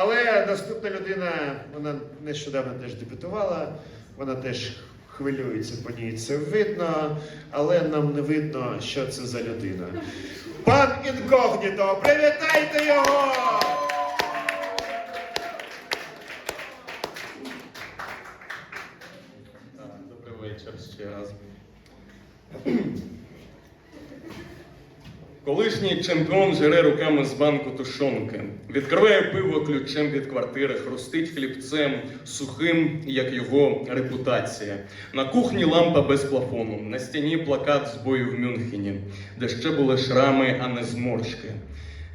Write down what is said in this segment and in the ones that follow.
Але наступна людина, вона нещодавно теж дебютувала, вона теж хвилюється, по ній це видно, але нам не видно, що це за людина. Пан інкогніто, привітайте його! Добрий вечір ще раз. Колишній чемпіон жере руками з банку тушонки. Відкриває пиво ключем від квартири, хрустить хлібцем, сухим, як його репутація. На кухні лампа без плафону, на стіні плакат з бою в Мюнхені, де ще були шрами, а не зморшки.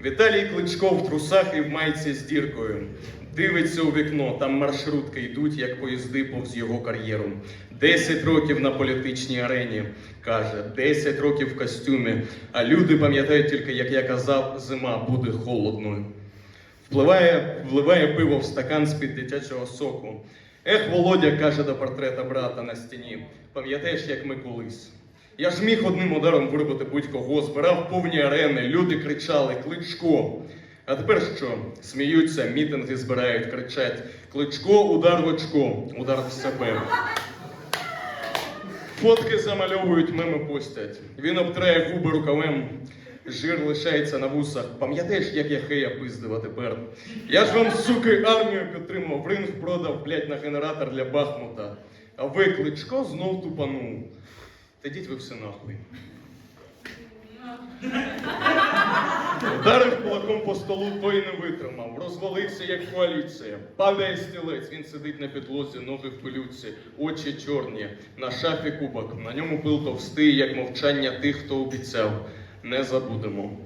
Віталій Кличко в трусах і в майці з діркою. Дивиться у вікно, там маршрутки йдуть, як поїзди повз його кар'єру. Десять років на політичній арені, каже, десять років в костюмі. А люди пам'ятають тільки, як я казав, зима буде холодною. Впливає, вливає пиво в стакан з-під дитячого соку. Ех, Володя каже до портрета брата на стіні. Пам'ятаєш, як ми колись? Я ж міг одним ударом вирубати будь-кого, збирав повні арени, люди кричали Кличко. А тепер що? Сміються, мітинги збирають, кричать Кличко, удар в очко, удар в себе. Фотки замальовують, меми постять. Він обтрає губи рукавем, жир лишається на вусах. Пам'ятаєш, як я хея пиздив, а тепер? Я ж вам, суки, армію підтримав, ринг продав, блядь, на генератор для Бахмута. А ви, Кличко, знов тупанув. Та йдіть ви все нахуй. Ударив кулаком по столу, той не витримав. Розвалився, як коаліція. Падає стілець, він сидить на підлозі, ноги в пилюці, очі чорні. На шафі кубок. На ньому пил товстий, як мовчання тих, хто обіцяв. Не забудемо.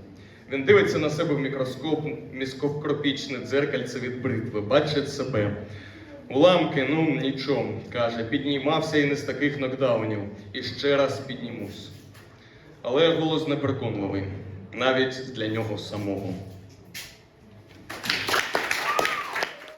Він дивиться на себе в мікроскоп, міскопкропічне дзеркальце від бритви, бачить себе. Уламки, ну нічого, каже, піднімався і не з таких нокдаунів. І ще раз піднімусь. Але голос непереконливий, навіть для нього самого.